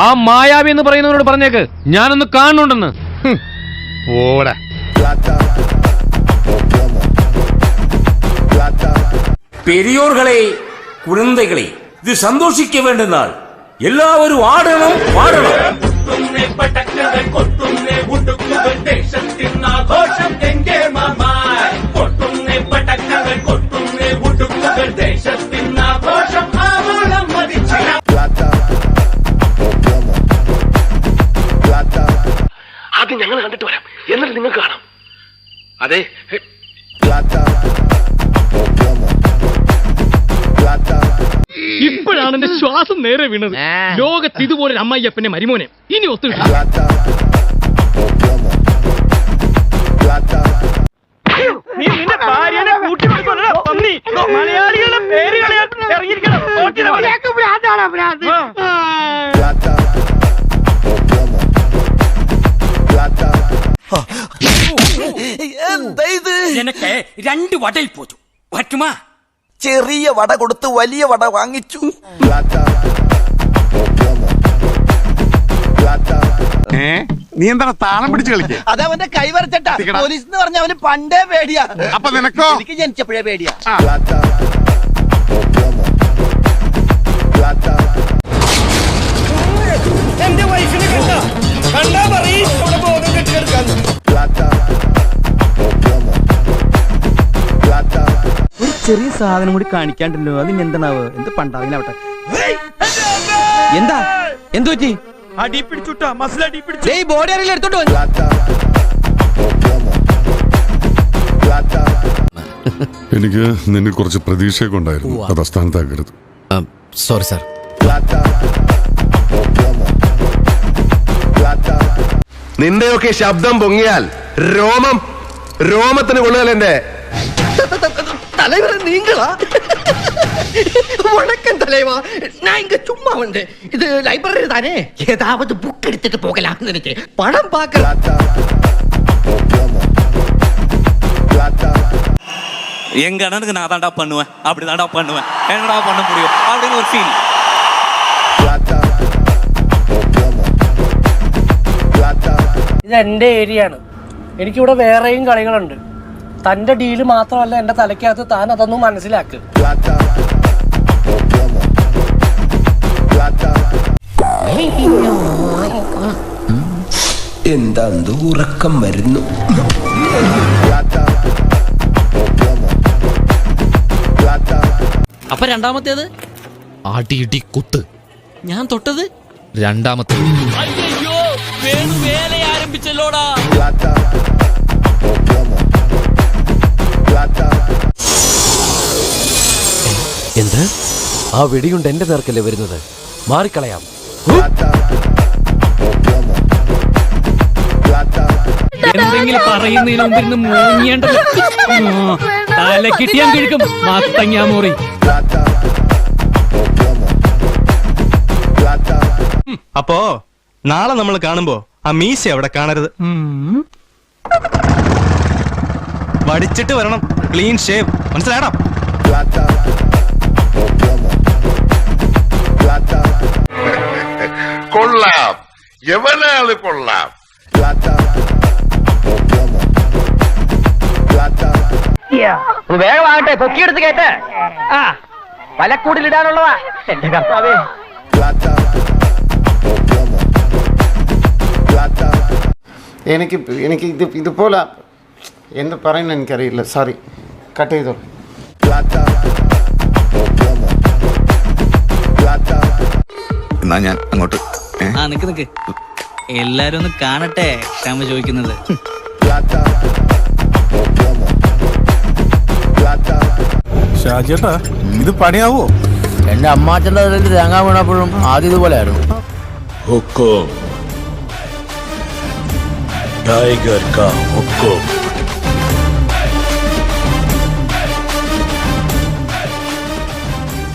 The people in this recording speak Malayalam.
ആ മായാവി എന്ന് പറയുന്നവരോട് പറഞ്ഞേക്ക് ഞാനൊന്ന് കാണുന്നുണ്ടെന്ന് ഹും. ഓടാ பெரியோர்களே குழந்தைகளே இது சந்தோஷிக்க வேண்டிய நாள் எல்லாரும் ஆடணும் பாடணும் ഞങ്ങൾ കണ്ടിട്ട് വരാം. എന്നിട്ട് നിങ്ങൾക്ക് കാണാം. അതെ. ഇപ്പോഴാണ് എന്റെ ശ്വാസം നേരെ വീണത്. ലോകത്ത് ഇതുപോലെ ഒരു മരിമോനെ. ഇനി ഒത്തു നീ നിന്റെ ഭാര്യനെ കൂട്ടിക്കൊണ്ടോ മലയാളികളുടെ പേര് കളയാൻ ഇറങ്ങിയിരിക്കണം എനിക്ക് രണ്ട് വടയിൽ പോച്ചു പറ്റുമാ? ചെറിയ വട കൊടുത്ത് വലിയ വട വാങ്ങിച്ചു. ഏ? നീ എന്താണ് താളം പിടിച്ച് കളിക്കേ? അത് അവന്റെ കൈവരച്ചട്ടാ. പോലീസ് എന്ന് പറഞ്ഞ അവന് പണ്ടേ പേടിയാ. അപ്പൊ നിനക്കോ? എനിക്ക് ജനിച്ചപ്പോഴേ പേടിയാ. ചെറിയ സാധനം കൂടി കാണിക്കാണ്ടല്ലോ. അതിന് എന്താണാവ് എന്ത് പണ്ടാവിനാവട്ടെ എന്താ? എന്തു പറ്റി? അടി പിടിച്ചുട്ടാ. മസിൽ അടി പിടിച്ചു. ഈ ബോഡി അറിയില്ല എടുത്തോണ്ട് വന്നു എനിക്ക് നിന്നിൽ കുറച്ച് പ്രതീക്ഷയൊക്കെ ഉണ്ടായിരുന്നു. അത് അസ്ഥാനത്താക്കരുത്. സോറി സാർ നിന്റെയൊക്കെ ശബ്ദം പൊങ്ങിയാൽ രോമം രോമത്തിന് കൊള്ളുകയല്ലേ എന്റെ தலைவர நீங்களா வணக்கம் தலைவா நான் இங்க சும்மா வந்தேன் இது லைப்ரரி தானே ஏதாவது புக் எடுத்துட்டு போகலாம்னு நினைச்சேன் படம் பார்க்க எங்க அண்ணனுக்கு நான் தான்டா பண்ணுவேன் அப்படி தான்டா பண்ணுவேன் என்னடா பண்ண முடியும் அப்படின்னு ஒரு ஃபீல் ഇത് എന്റെ ഏരിയ ആണ് എനിക്കിവിടെ വേറെയും കളികളുണ്ട് തന്റെ ഡീൽ മാത്രമല്ല എന്റെ തലയ്ക്കകത്ത് താൻ അതൊന്നും മനസ്സിലാക്ക്. എന്താ ഉറക്കം വരുന്നു? അപ്പൊ രണ്ടാമത്തേത്? ആട്ടിയിട്ടി കുത്ത്. ഞാൻ തൊട്ടത്? രണ്ടാമത്തേത് അയ്യോ എന്ത്? ആ വെടിയുണ്ട് എന്റെ നേർക്കല്ലേ വരുന്നത്? മാറിക്കളയാം. എന്തെങ്കിലും പറയുന്നതിന് മുമ്പ് ഇരുന്ന് തല കിട്ടിയാൻ കിഴക്കും. മത്തങ്ങാ മുറി. അപ്പോ നാളെ നമ്മൾ കാണുമ്പോ ആ മീശ അവിടെ കാണരുത്. വടിച്ചിട്ട് വരണം. Clean shave. മനസ്സിലായടാ? കൊള്ളാം. എവനാൾ കൊള്ളാം? വേഗമാകട്ടെ പൊക്കിയെടുത്ത് കേട്ട് ആ വലക്കൂടിലിടാനുള്ളതാ. എന്റെ കർത്താവേ. എനിക്ക് എനിക്ക് ഇത് ഇതുപോലെ എന്ത് പറയുന്ന എനിക്കറിയില്ല. സോറി കട്ട് ചെയ്തോളൂ എന്നാ ഞാൻ അങ്ങോട്ട് ആ നിക്ക് നിക്ക് എല്ലാരും ഒന്ന് കാണട്ടെ ക്ഷമ ചോദിക്കുന്നത് ഷാജേട്ടാ ഇത് പണിയാവോ എന്റെ അമ്മാച്ചന്റെ അതിൽ തേങ്ങ വീണപ്പോഴും ആദ്യം ഇതുപോലെ ആയിരുന്നു हुकुम टाइगर का हुकुम